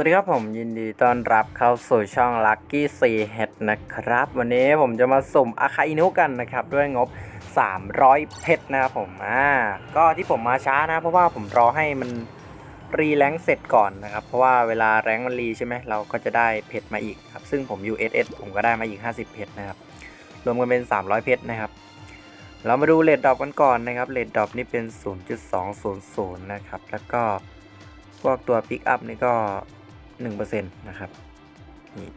สวัสดีครับผมยินดีต้อนรับเข้าสู่ช่อง Lucky 4 Head นะครับ วันนี้ผมจะมาสุ่มอาคาอินุกันนะครับ ด้วยงบ 300 เพชรนะครับผมอ่าก็ที่ผมมาช้านะ เพราะว่าผมรอให้มันรีแรงค์เสร็จก่อนนะครับ เพราะว่าเวลาแรงมันรีใช่ไหมเราก็จะได้เพชรมาอีกครับ ซึ่งผม USS ผมก็ได้มาอีก 50 เพชรนะครับ รวมกันเป็น 300 เพชรนะครับ เรามาดูเลดดรอปกันก่อนนะครับเลดดรอปนี่เป็น 0.200 นะครับแล้วก็พวกตัวปิกอัพนี่ก็ 1%นะครับนี่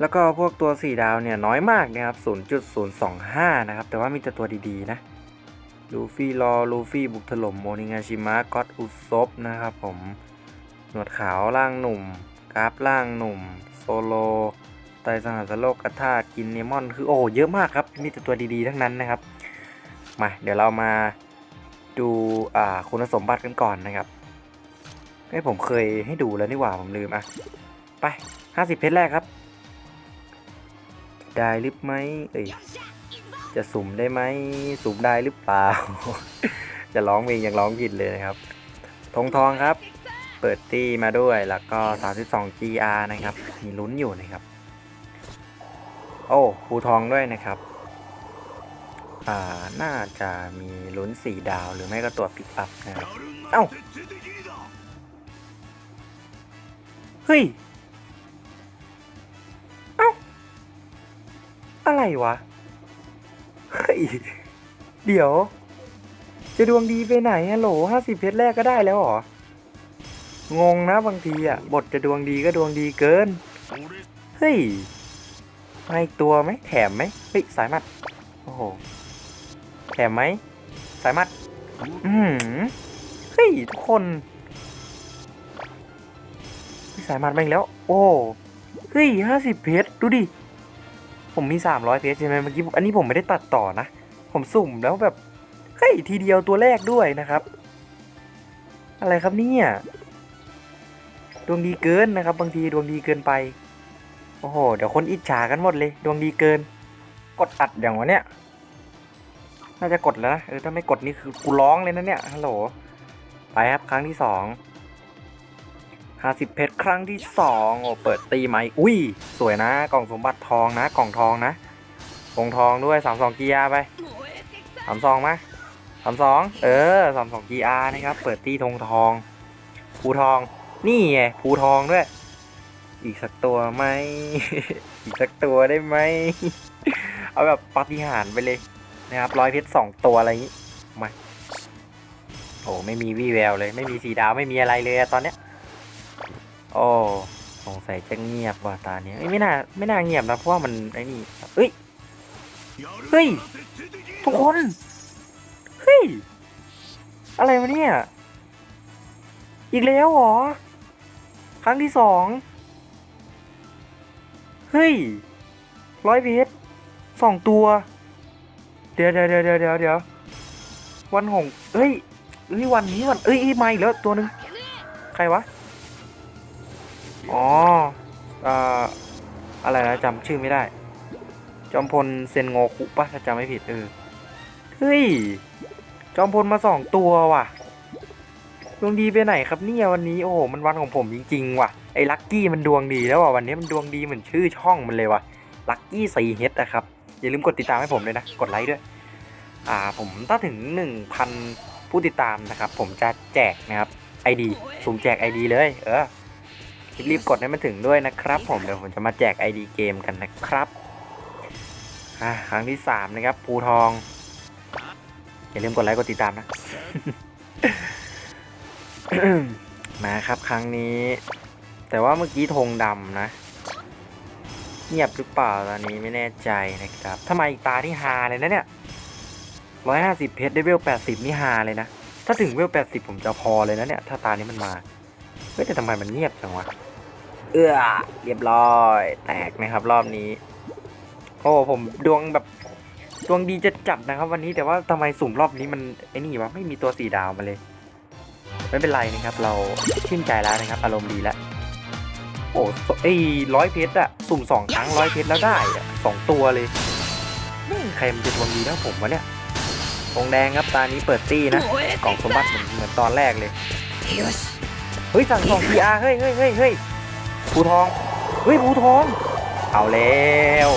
แล้วก็พวกตัว 4 ดาวเนี่ยน้อยมากนะครับ 0.025 นะครับ แต่ว่ามีแต่ตัวดีๆ นะลูฟี่รอลูฟี่บุกถล่มโมนิงาชิมะก็อตอุซบนะครับผมหนวดขาวล่างหนุ่ม กราฟล่างหนุ่ม โซโล ไตสหัสโลกกระธาตุกินเนมอน คือโอ้เยอะมากครับ มีแต่ตัวดีๆ ทั้งนั้นนะครับ มา เดี๋ยวเรามาดูคุณสมบัติกันก่อนนะครับ ไอ้ผมเคยให้ดูแล้วนี่หว่าผมลืมอะ ไป 50 เพชรแรกครับ ได้หรือไหมเอ้ยจะสุ่มได้ไหมสุ่มได้หรือเปล่า จะร้องเพลงยังร้องผิดเลยนะครับทงทองครับ เปิดตี้มาด้วยแล้วก็ 32 GR นะครับ มีลุ้นอยู่นะครับ โอ้ภูทองด้วยนะครับอ่าน่าจะมีลุ้น4ดาวหรือไม่ก็ตัวปิกอัพนะครับ เอ้า เฮ้ย เอ้า อะไรวะ เฮ้ย เดี๋ยว จะดวงดีไปไหนฮัลโหลห้าสิบเพชรแรกก็ได้แล้วเหรอ งงนะบางทีอะ บทจะดวงดีก็ดวงดีเกิน เฮ้ยมาอีกตัวไหมแถมไหมเฮ้ย สายมัด โอ้โห แถมไหม สายมัด อืมเฮ้ย ทุกคน สายมัดมาอีกแล้ว โอ้เฮ้ยห้าสิบเพชรดูดิ ผมมีสามร้อยเพชรใช่ไหมเมื่อกี้อันนี้ผมไม่ได้ตัดต่อนะ ผมสุ่มแล้วแบบ เฮ้ย ทีเดียวตัวแรกด้วยนะครับ อะไรครับเนี่ยดวงดีเกินนะครับ บางทีดวงดีเกินไป โอ้โห เดี๋ยวคนอิจฉากันหมดเลย ดวงดีเกิน กดอัดอย่างวะเนี่ย น่าจะกดแล้วนะ เออ ถ้าไม่กดนี่คือกูร้องเลยนะเนี่ย ฮัลโหล ไปครับ ครั้งที่สอง ห้าสิบเพชรครั้งที่สองโอ้เปิดตีไหมอุ้ย สวยนะ กล่องสมบัติทองนะ กล่องทองนะกล่องทองด้วยสามสองกียร์ไปสามสองมาสามสองเออสามสองกีอาร์นะครับ เปิดตีทงทองภูทอง นี่ไงภูทองด้วย อีกสักตัวไหม อีกสักตัวได้ไหม เอาแบบปาฏิหาริย์ไปเลยนะครับร้อยเพชรสองตัวอะไรอย่างนี้มาโอ้ไม่มีวี่แววเลย ไม่มีสีดาวไม่มีอะไรเลยตอนเนี้ย โอ้สงสัยจะเงียบว่ะตาเนี้ยเอ้ยไม่น่าไม่น่าเงียบนะเพราะว่ามันไอ้นี่เอ้ยเฮ้ยทุกคนเฮ้ยอะไรวะเนี่ยอีกแล้วหรอ ครั้งที่สองเฮ้ยร้อยเพชรสองตัว เดี๋ยวเดี๋ยวเดี๋ยวเดี๋ยวเดี๋ยวเดี๋ยววันของเฮ้ยเฮ้ยวันนี้วันเอ้ยเอ้ยมาอีกแล้วตัวหนึ่งใครวะ อ๋ออ่าอะไรนะจำชื่อไม่ได้ จอมพลเซนโงคุปะถ้าจำไม่ผิดเออเฮ้ย จอมพลมาสองตัวว่ะดวงดีไปไหนครับเนี่ยวันนี้โอ้โหมันวันของผมจริงๆว่ะไอ้ลัคกี้มันดวงดีแล้วว่ะวันนี้มันดวงดีเหมือนชื่อช่องมันเลยว่ะลัคกี้สีเฮดนะครับอย่าลืมกดติดตามให้ผมด้วยนะกดไลค์ด้วย อ่าผมถ้าถึง 1,000 ผู้ติดตามนะครับ ผมจะแจกนะครับ ID สุ่มแจก ID เลย เออ รีบๆกดให้มันถึงด้วยนะครับ ผมเดี๋ยวผมจะมาแจก ID เกมกันนะครับครั้งที่3นะครับภูทองอย่าลืมกดไลค์กดติดตามนะ มาครับครั้งนี้ แต่ว่าเมื่อกี้ธงดำนะเงียบหรือเปล่าตอนนี้ไม่แน่ใจนะครับถ้ามอีตาที่ฮาเลยนะเนี่ยร้อยห้าสิบเพชรได้เวลแปดสิบนี่ฮาเลยนะ ถ้าถึงเวลแปดสิบผมจะพอเลยนะเนี่ย ถ้าตานี้มันมา เฮ้ยแต่ทำไมมันเงียบจังวะ เอื้อเรียบร้อย แตกนะครับรอบนี้ โอ้ผมดวงแบบดวงดีจะจัดนะครับ วันนี้แต่ว่าทำไมสุ่มรอบนี้มันไอ้นี่วะไม่มีตัวสีดาวมาเลย ไม่เป็นไรนะครับ เราชื่นใจแล้วนะครับ อารมณ์ดีแล้วโอ้ไอ้ร้อยเพชรอะสุ่มสองครั้งร้อยเพชรแล้วได้อะสองตัวเลยแม่ใครมันจะดวงดีเท่าผมวะเนี่ยธงแดงครับตานี้เปิดตี้นะกล่องสมบัติเหมือนตอนแรกเลยเฮ้ยสั่งสอง PR เฮ้ยเฮ้ยเฮ้ยเฮ้ย ภูทองเฮ้ยภูทอง เอาแล้ว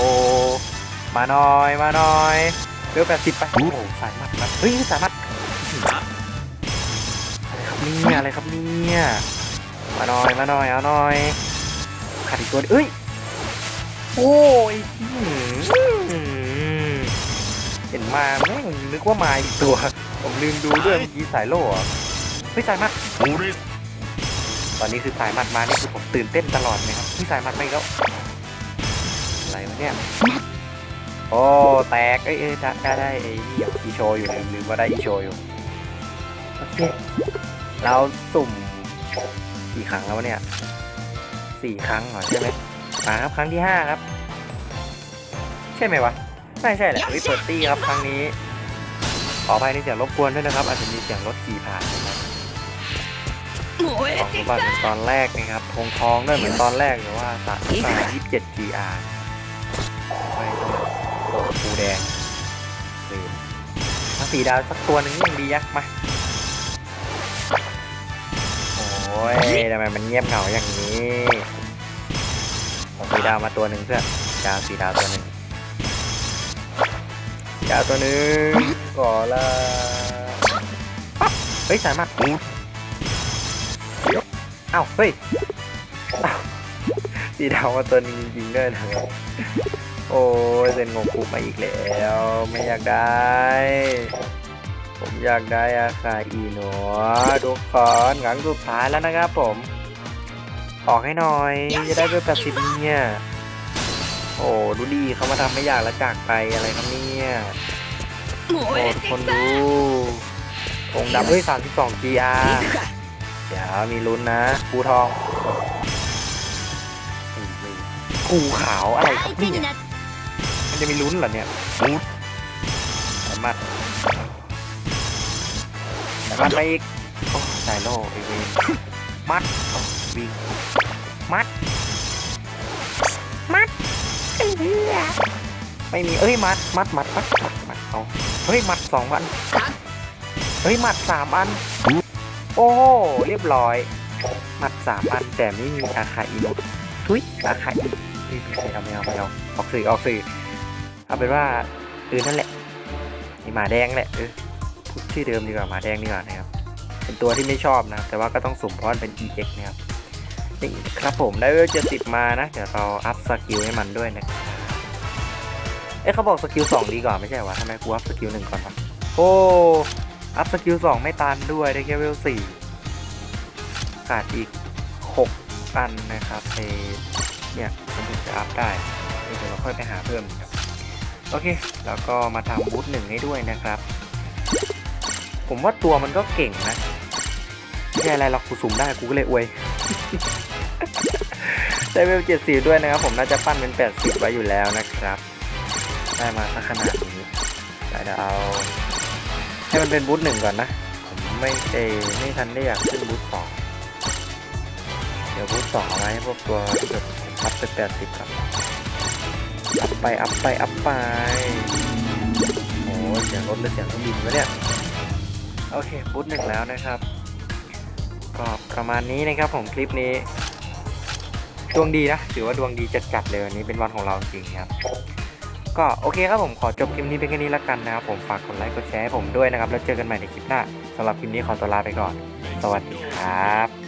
มาหน่อยมาหน่อยเบลแปดสิบไปโอ้โหสายมัดมัดเฮ้ยสายมัดอะไรครับเนี่ยอะไรครับเนี่ยมาหน่อยมาหน่อยเอาหน่อยขาดอีกตัวดิเอ้ยโอ้ยอื้อหือเห็นมาแม่งนึกว่ามาอีกตัว ผมลืมดูด้วยเมื่อกี้สายโล่เหรอเฮ้ยสายมัด ตอนนี้คือสายหมัดมานี่คือผมตื่นเต้นตลอดเลยครับพี่สายหมัดไปแล้วอะไรวะเนี่ยโอ้แตกเอ้ยเอ้ยได้ได้ไอ้นี่เหรออีโชว์อยู่ลืมลืมว่าได้อีโชว์อยู่โอเคเราสุ่มกี่ครั้งแล้ววะเนี่ยสี่ครั้งเหรอใช่ไหมมาครับครั้งที่ห้าครับ ใช่ไหมวะไม่ใช่แหละเฮ้ยเปิดตี้ครับครั้งนี้ขออภัยในเสียงรบกวนด้วยนะครับ อาจจะมีเสียงรถขี่ผ่านนะครับ ของสมบัติเหนตอนแรกนะครับทงทองด้วยเหมือนตอนแรกแต่ว่าสะสามยี่สิ GR ไปโอปูแดงเลยสีดาวสักตัวหนึ่งยังดียักมาโอ้ยทำไมมันเงียบเหงาอย่างนี้ผมสีดาวมาตัวหนึ่งเพื่อนดาวสีดาวตัวหนึ่งดาวตัวหนึ่งก่อละเฮ้ยสามารถ อ้าวเฮ้ยสีดาวมาตัวนี้ยิงด้วยนะโอ้ยเซนโงคุมาอีกแล้ว ไม่อยากได้ ผมอยากได้อาคาอีหนวทุกคนหลังสุดท้ายแล้วนะครับผม ออกให้หน่อย จะได้เป็นแปดสิบเนี่ยโอ้ดูดีเขามาทำไม่อยากละจากไปอะไรครับเนี่ยโอ้คนดูองดำด้วยสามสิบสอง GR เดี๋ยวมีลุ้นนะภูทองภูขาวอะไรครับเนี่ยมันจะมีลุ้นเหรอเนี่ยสามารถต่มันถไปอีกโอ้ไดโลไอเวนมัดวิ่งมัด มัดไอ้เหี้ยไม่มีเอ้ยมัดมัดมัดมัดมัดมัดเอาเฮ้ยมัดสองอันเฮ้ยมัดสามอัน โอ้โหเรียบร้อยมัดสามอันแต่ไม่มีอาคาอินุทุยอาคาอิไม่เอาไม่เอาไม่เอาออกสื่อออกสื่อเอาเป็นว่าเออนั่นแหละนี่หมาแดงแหละเออพูดชื่อเดิมดีกว่าหมาแดงดีกว่านะครับ เป็นตัวที่ไม่ชอบนะแต่ว่าก็ต้องสุ่มเพราะมันเป็น EX นะครับนี่ครับผมได้เวลเจ็ดสิบมานะ เดี๋ยวเราอัพสกิลให้มันด้วยนะครับเอ๊ะเขาบอกสกิลสองดีกว่าไม่ใช่วะทำไมกูอัพสกิลหนึ่งก่อนวะโอ้ อัพสกิลสองไม่ตันด้วยได้แค่เวลสี่ขาดอีกหกอันนะครับไอเนี่ยมันถึงจะอัพได้เดี๋ยวเราค่อยไปหาเพิ่มครับโอเค แล้วก็มาทำบูทหนึ่งให้ด้วยนะครับ ผมว่าตัวมันก็เก่งนะไม่ใช่อะไรหรอกกูสุ่มได้กูก็เลยอวยได้เวลเจ็ดสิบด้วยนะครับ ผมน่าจะปั้นเป็นแปดสิบไว้อยู่แล้วนะครับ ได้มาสักขนาดนี้ได้เดี๋ยวเอา ให้มันเป็นบูธหนึ่งก่อนนะ ผมไม่เอไม่ทันได้อยากขึ้นบูธสองเดี๋ยวบูธสองไว้พวกตัวที่แบบอัพไปแปดสิบครับ อัพไป อัพไป อัพไป โอ้ยเสียงรถหรือเสียงเครื่องบินวะเนี่ย โอเคบูธหนึ่งแล้วนะครับ ก็ประมาณนี้นะครับผมคลิปนี้ ดวงดีนะ ถือว่าดวงดีจัดๆเลยวันนี้เป็นวันของเราจริงครับ ก็โอเคครับผมขอจบคลิปนี้เป็นแค่นี้แล้วกันนะครับผมฝากกดไลค์กดแชร์ให้ผมด้วยนะครับ แล้วเจอกันใหม่ในคลิปหน้าสำหรับคลิปนี้ขอตัวลาไปก่อน สวัสดีครับ